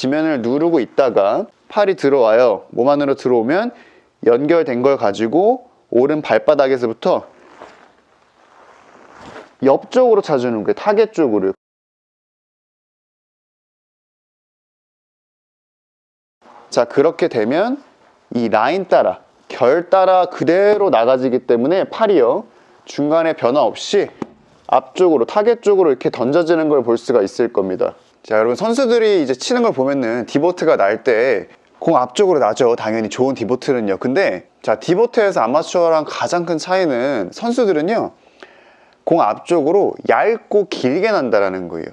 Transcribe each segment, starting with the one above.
지면을 누르고 있다가 팔이 들어와요. 몸 안으로 들어오면 연결된 걸 가지고 오른 발바닥에서부터 옆쪽으로 차주는 거예요. 타겟 쪽으로. 자, 그렇게 되면 이 라인 따라, 결 따라 그대로 나가지기 때문에 팔이요. 중간에 변화 없이 앞쪽으로, 타겟 쪽으로 이렇게 던져지는 걸 볼 수가 있을 겁니다. 자, 여러분 선수들이 이제 치는 걸 보면은 디보트가 날 때 공 앞쪽으로 나죠. 당연히 좋은 디보트는요. 근데 자, 디보트에서 아마추어랑 가장 큰 차이는 선수들은요. 공 앞쪽으로 얇고 길게 난다라는 거예요.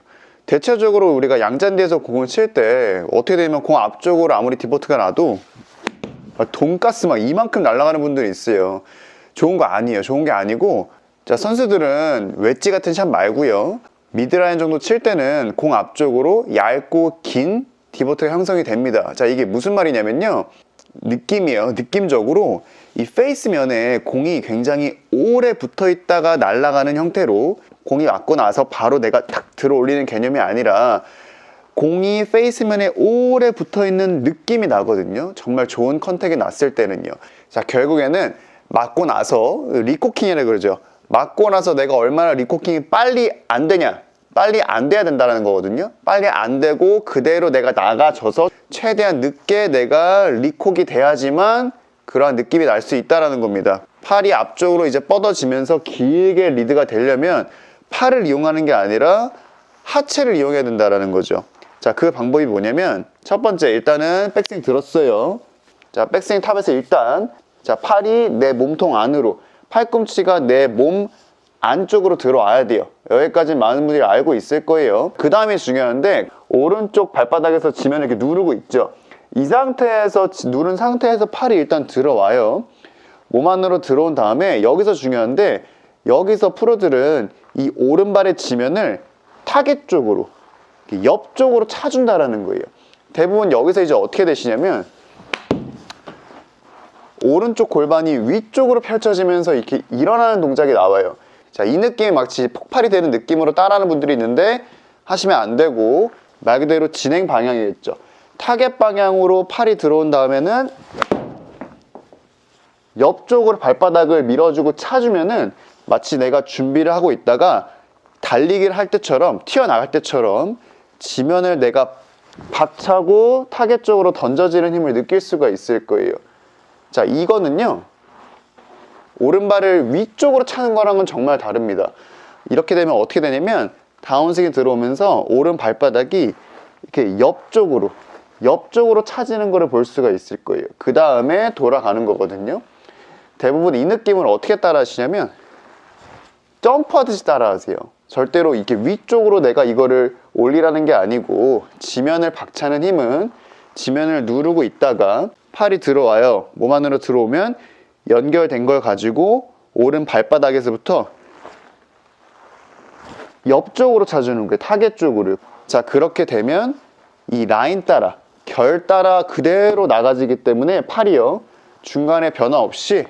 대체적으로 우리가 양잔디에서 공을 칠 때 어떻게 되면 공 앞쪽으로 아무리 디보트가 나도 막 돈가스 막 이만큼 날아가는 분들이 있어요. 좋은 거 아니에요. 좋은 게 아니고 자 선수들은 웨지 같은 샷 말고요. 미드라인 정도 칠 때는 공 앞쪽으로 얇고 긴 디보트가 형성이 됩니다. 자 이게 무슨 말이냐면요. 느낌이에요. 느낌적으로 이 페이스면에 공이 굉장히 오래 붙어 있다가 날아가는 형태로 공이 맞고 나서 바로 내가 탁 들어 올리는 개념이 아니라 공이 페이스면에 오래 붙어 있는 느낌이 나거든요. 정말 좋은 컨택이 났을 때는요. 자, 결국에는 맞고 나서 리코킹이라 그러죠. 맞고 나서 내가 얼마나 리코킹이 빨리 안 되냐. 빨리 안 돼야 된다는 거거든요. 빨리 안 되고 그대로 내가 나가져서 최대한 늦게 내가 리콕이 돼야지만 그러한 느낌이 날 수 있다라는 겁니다. 팔이 앞쪽으로 이제 뻗어지면서 길게 리드가 되려면 팔을 이용하는 게 아니라 하체를 이용해야 된다라는 거죠. 자, 그 방법이 뭐냐면 첫 번째 일단은 백스윙 들었어요. 자, 백스윙 탑에서 일단 자, 팔이 내 몸통 안으로 팔꿈치가 내 몸 안쪽으로 들어와야 돼요. 여기까지 많은 분들이 알고 있을 거예요. 그 다음이 중요한데 오른쪽 발바닥에서 지면을 이렇게 누르고 있죠. 이 상태에서 지- 누른 상태에서 팔이 일단 들어와요. 몸 안으로 들어온 다음에 여기서 중요한데 여기서 프로들은 이 오른발의 지면을 타겟 쪽으로 옆쪽으로 차준다라는 거예요. 대부분 여기서 이제 어떻게 되시냐면 오른쪽 골반이 위쪽으로 펼쳐지면서 이렇게 일어나는 동작이 나와요. 자, 이 느낌이 마치 폭발이 되는 느낌으로 따라하는 분들이 있는데 하시면 안 되고 말 그대로 진행 방향이겠죠. 타겟 방향으로 팔이 들어온 다음에는 옆쪽으로 발바닥을 밀어주고 차주면은 마치 내가 준비를 하고 있다가 달리기를 할 때처럼 튀어나갈 때처럼 지면을 내가 박차고 타겟 쪽으로 던져지는 힘을 느낄 수가 있을 거예요. 자, 이거는요. 오른발을 위쪽으로 차는 거랑은 정말 다릅니다. 이렇게 되면 어떻게 되냐면 다운스윙이 들어오면서 오른 발바닥이 이렇게 옆쪽으로 옆쪽으로 차지는 거를 볼 수가 있을 거예요. 그 다음에 돌아가는 거거든요. 대부분 이 느낌을 어떻게 따라 하시냐면 점프하듯이 따라 하세요. 절대로 이렇게 위쪽으로 내가 이거를 올리라는 게 아니고 지면을 박차는 힘은 지면을 누르고 있다가 팔이 들어와요. 몸 안으로 들어오면 연결된 걸 가지고 오른 발바닥에서부터 옆쪽으로 차주는 거예요. 타겟 쪽으로. 자, 그렇게 되면 이 라인 따라, 결 따라 그대로 나가지기 때문에 팔이요. 중간에 변화 없이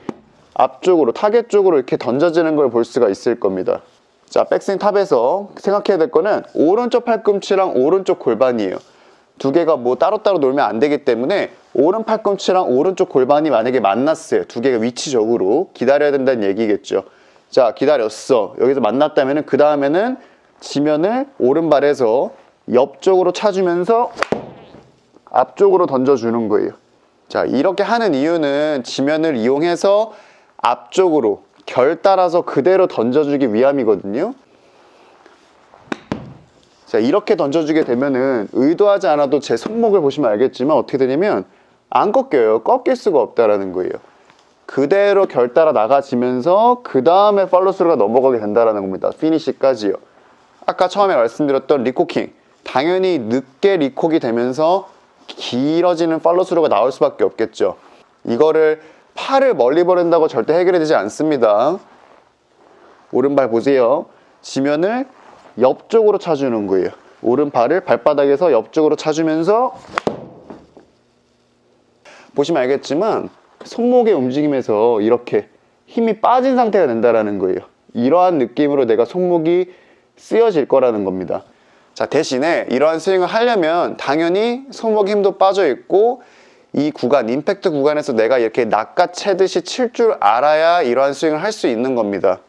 앞쪽으로, 타겟 쪽으로 이렇게 던져지는 걸 볼 수가 있을 겁니다. 자, 백스윙 탑에서 생각해야 될 거는 오른쪽 팔꿈치랑 오른쪽 골반이에요. 두 개가 뭐 따로따로 놀면 안 되기 때문에 오른 팔꿈치랑 오른쪽 골반이 만약에 만났어요. 두 개가 위치적으로 기다려야 된다는 얘기겠죠. 자, 기다렸어. 여기서 만났다면은 그 다음에는 지면을 오른발에서 옆쪽으로 차주면서 앞쪽으로 던져주는 거예요. 자, 이렇게 하는 이유는 지면을 이용해서 앞쪽으로 결 따라서 그대로 던져주기 위함이거든요. 자, 이렇게 던져주게 되면은 의도하지 않아도 제 손목을 보시면 알겠지만 어떻게 되냐면 안 꺾여요. 꺾일 수가 없다라는 거예요. 그대로 결 따라 나가지면서 그 다음에 팔로스루가 넘어가게 된다라는 겁니다. 피니시까지요. 아까 처음에 말씀드렸던 리코킹. 당연히 늦게 리콕이 되면서 길어지는 팔로스루가 나올 수밖에 없겠죠. 이거를 팔을 멀리 버린다고 절대 해결이 되지 않습니다. 오른발 보세요. 지면을 옆쪽으로 차주는 거예요. 오른발을 발바닥에서 옆쪽으로 차주면서 보시면 알겠지만 손목의 움직임에서 이렇게 힘이 빠진 상태가 된다라는 거예요. 이러한 느낌으로 내가 손목이 쓰여질 거라는 겁니다. 자, 대신에 이러한 스윙을 하려면 당연히 손목 힘도 빠져 있고 이 구간, 임팩트 구간에서 내가 이렇게 낚아채듯이 칠 줄 알아야 이러한 스윙을 할 수 있는 겁니다.